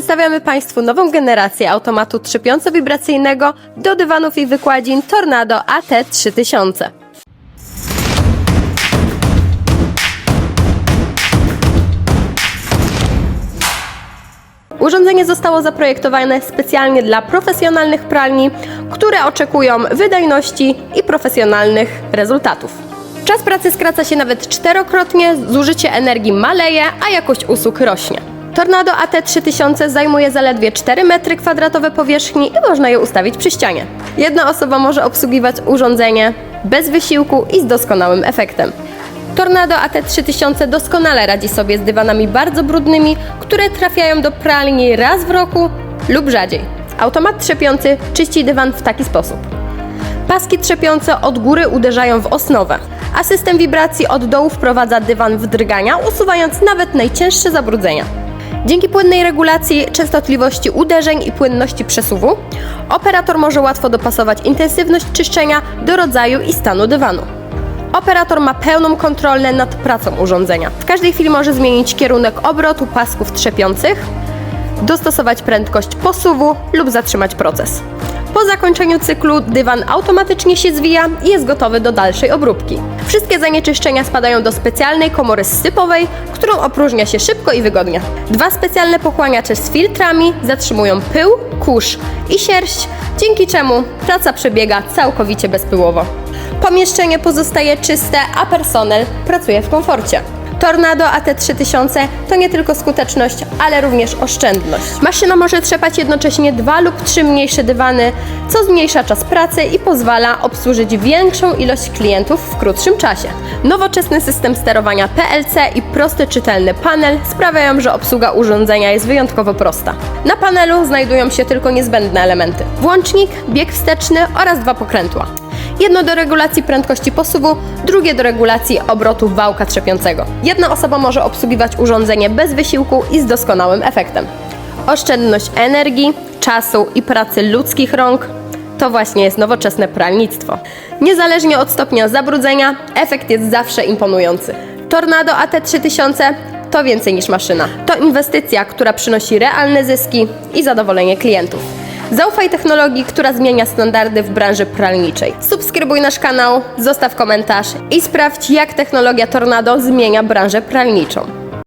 Przedstawiamy Państwu nową generację automatu trzepiąco-wibracyjnego do dywanów i wykładzin Tornado AT3000. Urządzenie zostało zaprojektowane specjalnie dla profesjonalnych pralni, które oczekują wydajności i profesjonalnych rezultatów. Czas pracy skraca się nawet czterokrotnie, zużycie energii maleje, a jakość usług rośnie. Tornado AT3000 zajmuje zaledwie 4 m2 powierzchni i można je ustawić przy ścianie. Jedna osoba może obsługiwać urządzenie bez wysiłku i z doskonałym efektem. Tornado AT3000 doskonale radzi sobie z dywanami bardzo brudnymi, które trafiają do pralni raz w roku lub rzadziej. Automat trzepiący czyści dywan w taki sposób. Paski trzepiące od góry uderzają w osnowę, a system wibracji od dołu wprowadza dywan w drgania, usuwając nawet najcięższe zabrudzenia. Dzięki płynnej regulacji częstotliwości uderzeń i płynności przesuwu, operator może łatwo dopasować intensywność czyszczenia do rodzaju i stanu dywanu. Operator ma pełną kontrolę nad pracą urządzenia. W każdej chwili może zmienić kierunek obrotu pasków trzepiących, dostosować prędkość posuwu lub zatrzymać proces. Po zakończeniu cyklu dywan automatycznie się zwija i jest gotowy do dalszej obróbki. Wszystkie zanieczyszczenia spadają do specjalnej komory sypowej, którą opróżnia się szybko i wygodnie. Dwa specjalne pochłaniacze z filtrami zatrzymują pył, kurz i sierść, dzięki czemu praca przebiega całkowicie bezpyłowo. Pomieszczenie pozostaje czyste, a personel pracuje w komforcie. Tornado AT3000 to nie tylko skuteczność, ale również oszczędność. Maszyna może trzepać jednocześnie dwa lub trzy mniejsze dywany, co zmniejsza czas pracy i pozwala obsłużyć większą ilość klientów w krótszym czasie. Nowoczesny system sterowania PLC i prosty czytelny panel sprawiają, że obsługa urządzenia jest wyjątkowo prosta. Na panelu znajdują się tylko niezbędne elementy: włącznik, bieg wsteczny oraz dwa pokrętła. Jedno do regulacji prędkości posuwu, drugie do regulacji obrotu wałka trzepiącego. Jedna osoba może obsługiwać urządzenie bez wysiłku i z doskonałym efektem. Oszczędność energii, czasu i pracy ludzkich rąk to właśnie jest nowoczesne pralnictwo. Niezależnie od stopnia zabrudzenia, efekt jest zawsze imponujący. Tornado AT3000 to więcej niż maszyna. To inwestycja, która przynosi realne zyski i zadowolenie klientów. Zaufaj technologii, która zmienia standardy w branży pralniczej. Subskrybuj nasz kanał, zostaw komentarz i sprawdź, jak technologia Tornado zmienia branżę pralniczą.